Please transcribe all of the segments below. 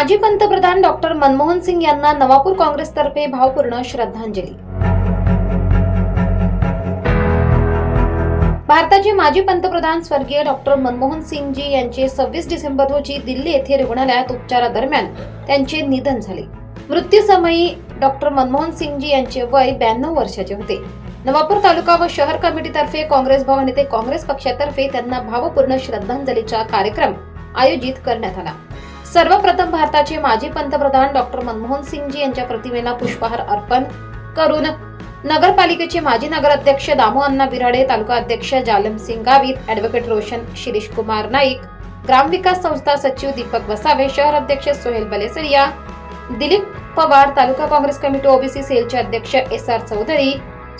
माजी पंतप्रधान डॉक्टर मनमोहन सिंग यांना नवापूर काँग्रेसतर्फे भावपूर्ण श्रद्धांजली. भारताचे माजी पंतप्रधान स्वर्गीय डॉक्टर मनमोहन सिंगजी यांचे सव्वीस डिसेंबर रोजी दिल्ली येथे रुग्णालयात उपचारादरम्यान त्यांचे निधन झाले. मृत्यूसमयी डॉक्टर मनमोहन सिंगजी यांचे वय ब्याण्णव वर्षाचे होते. नवापूर तालुका व शहर कमिटीतर्फे काँग्रेस भवन येथे काँग्रेस पक्षातर्फे त्यांना भावपूर्ण श्रद्धांजलीचा कार्यक्रम आयोजित करण्यात आला. सर्वप्रथम भारताचे माजी पंतप्रधान डॉक्टर मनमोहन सिंगजी यांच्या प्रतिमेला पुष्पहार अर्पण करून नगरपालिकेचे माजी नगराध्यक्ष दामू अण्णा बिराडे तालुका अध्यक्ष जालम सिंग गावित ॲडव्होकेट रोशन शिरीष कुमार नाईक ग्रामविकास संस्था सचिव दीपक वसावे शहर अध्यक्ष सोहेल बलेसरिया दिलीप पवार तालुका काँग्रेस कमिटी ओबीसी सेलचे अध्यक्ष एस आर चौधरी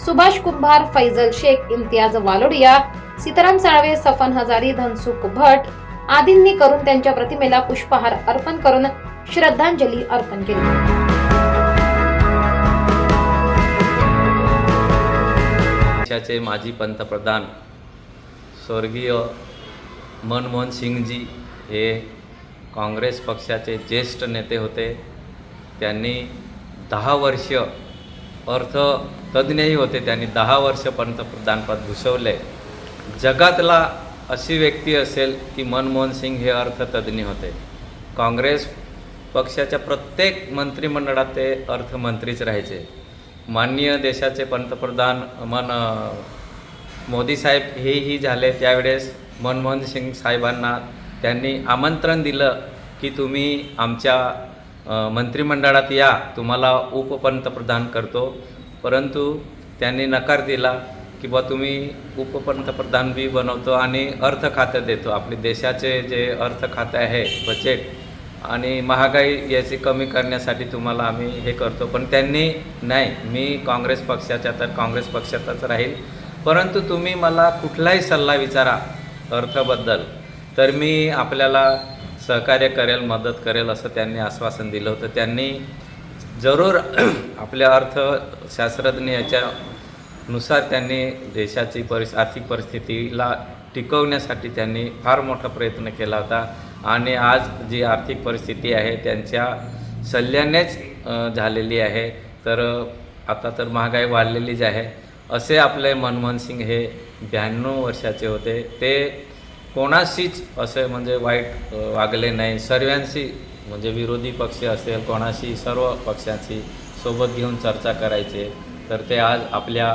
सुभाष कुंभार फैजल शेख इम्तियाज वालोडिया सीताराम साळवे सफन हजारी धनसुख भट आदींनी करून त्यांच्या प्रतिमेला पुष्पहार अर्पण करून श्रद्धांजली अर्पण केली. देशाचे माजी पंतप्रधान स्वर्गीय मनमोहन सिंगजी हे काँग्रेस पक्षाचे ज्येष्ठ नेते होते. त्यांनी दहा वर्ष अर्थतज्ज्ञही होते. त्यांनी दहा वर्ष पंतप्रधानपद भूषवले. जगातला अशी व्यक्ती असेल की मनमोहन सिंग हे अर्थतज्ज्ञ होते. काँग्रेस पक्षाच्या प्रत्येक मंत्रिमंडळात ते अर्थमंत्रीच राहायचे. माननीय देशाचे पंतप्रधान मन मोदी साहेब हेही झाले. त्यावेळेस मनमोहन सिंग साहेबांना त्यांनी आमंत्रण दिलं की तुम्ही आमच्या मंत्रिमंडळात या. तुम्हाला उपपंतप्रधान करतो. परंतु त्यांनी नकार दिला. की बा तुम्ही उपपंतप्रधान बी बनवतो आणि अर्थ खातं देतो. आपले देशाचे जे अर्थ खाते आहे बजेट आणि महागाई याची कमी करण्यासाठी तुम्हाला आम्ही हे करतो. पण त्यांनी नाही मी काँग्रेस पक्षाच्या तर काँग्रेस पक्षातच राहील. परंतु तुम्ही मला कुठलाही सल्ला विचारा अर्थबद्दल तर मी आपल्याला सहकार्य करेल मदत करेल असं त्यांनी आश्वासन दिलं होतं. त्यांनी जरूर आपल्या अर्थशास्त्रज्ञ नुसार त्यांनी देशाची परिस आर्थिक परिस्थितीला टिकवण्यासाठी त्यांनी फार मोठा प्रयत्न केला होता. आणि आज जी आर्थिक परिस्थिती आहे त्यांच्या सल्ल्यानेच झालेली आहे. तर आता तर महागाई वाढलेलीच आहे असे आपले मनमोहन सिंग हे ब्याण्णव वर्षाचे होते. ते कोणाशीच असे म्हणजे वाईट वागले नाही. सर्वांशी म्हणजे विरोधी पक्ष असेल कोणाशी सर्व पक्षांशी सोबत घेऊन चर्चा करायचे. तर ते आज आपल्या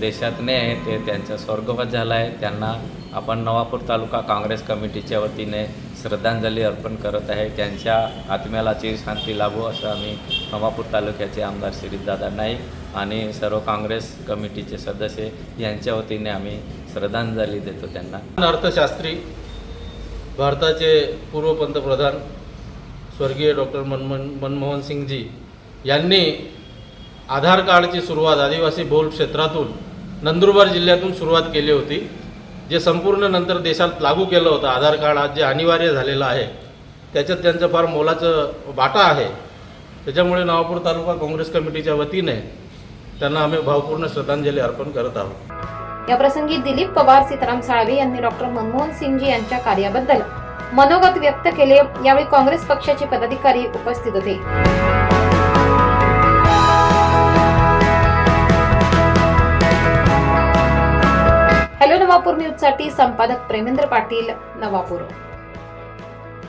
देशात नाही आहे ते त्यांचा स्वर्गवास झाला आहे. त्यांना आपण नवापूर तालुका काँग्रेस कमिटीच्या वतीने श्रद्धांजली अर्पण करत आहे. त्यांच्या आत्म्याला चिरशांती लाभो असं आम्ही नवापूर तालुक्याचे आमदार श्रीदादा नाईक आणि सर्व काँग्रेस कमिटीचे सदस्य यांच्या वतीने आम्ही श्रद्धांजली देतो त्यांना. अर्थशास्त्री भारताचे पूर्व पंतप्रधान स्वर्गीय डॉक्टर मनमोहन मनमोहन सिंगजी यांनी आधार कार्डची सुरुवात आदिवासी बहुल क्षेत्रातून नंदुरबार जिल्ह्यातून सुरुवात केली होती जे संपूर्ण नंतर देशात लागू केलं होतं. आधार कार्ड आज जे अनिवार्य झालेलं आहे त्याच्यात त्यांचं फार मोलाचं वाटा आहे. त्याच्यामुळे नवापूर तालुका काँग्रेस कमिटीच्या वतीने त्यांना आम्ही भावपूर्ण श्रद्धांजली अर्पण करत आहोत. या प्रसंगी दिलीप पवार सीताराम साळवे यांनी डॉक्टर मनमोहन सिंगजी यांच्या कार्याबद्दल मनोगत व्यक्त केले. यावेळी काँग्रेस पक्षाचे पदाधिकारी उपस्थित होते. हॅलो नवापूर न्यूज साठी संपादक प्रेमेंद्र पाटील नवापूर